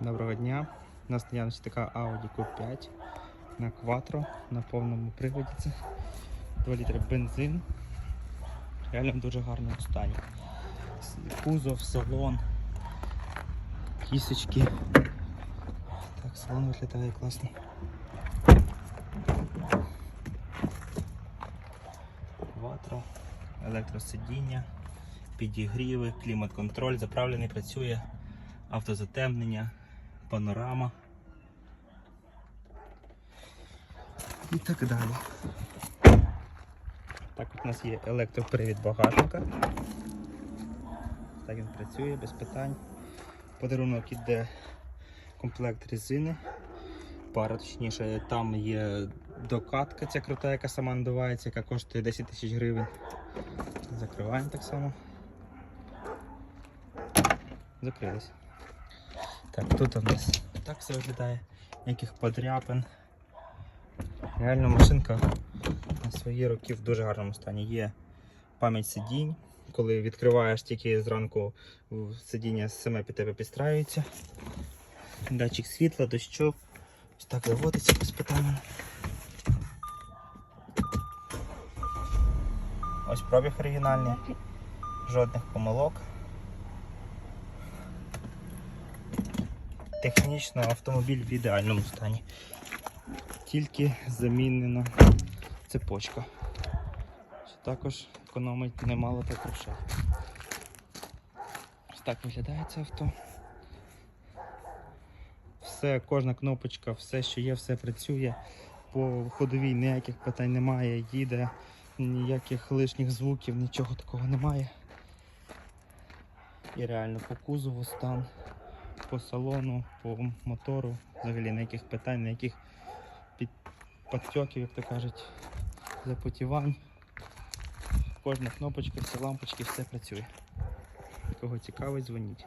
Доброго дня. У нас наявності така Audi Q5 на Quattro на повному приводі. Це 2 літри бензин. Реально в дуже гарному стані. Кузов, салон, кісочки. Так, салон виглядає класно. Quattro, електросидіння, підігріви, клімат-контроль, заправлений працює, автозатемнення, панорама і так далі. Так от у нас є електропривід багажника. Так він працює без питань. Подарунок іде комплект резини. Пара, точніше, там є докатка ця крута, яка сама надувається, яка коштує 10 тисяч гривень. Закриваємо так само. Закрились. Так, тут у нас так все виглядає, ніяких подряпин. Реально машинка на свої роки в дуже гарному стані. Є пам'ять сидінь. Коли відкриваєш тільки зранку сидіння саме під тебе підстраюється. Датчик світла, дощу. Ось так виводиться без питань. Ось пробіг оригінальний. Жодних помилок. Технічно автомобіль в ідеальному стані. Тільки замінена цепочка. Що також економить немало так грошей. Ось так виглядає це авто. Все, кожна кнопочка, все, що є, все працює. По ходовій ніяких питань немає, їде, ніяких лишніх звуків, нічого такого немає. І реально по кузову стан, по салону, по мотору, взагалі ніяких питань, ніяких під... підтьоків, як то кажуть, запотівань. Кожна кнопочка, всі лампочки, все працює. Кого цікавить, дзвоніть.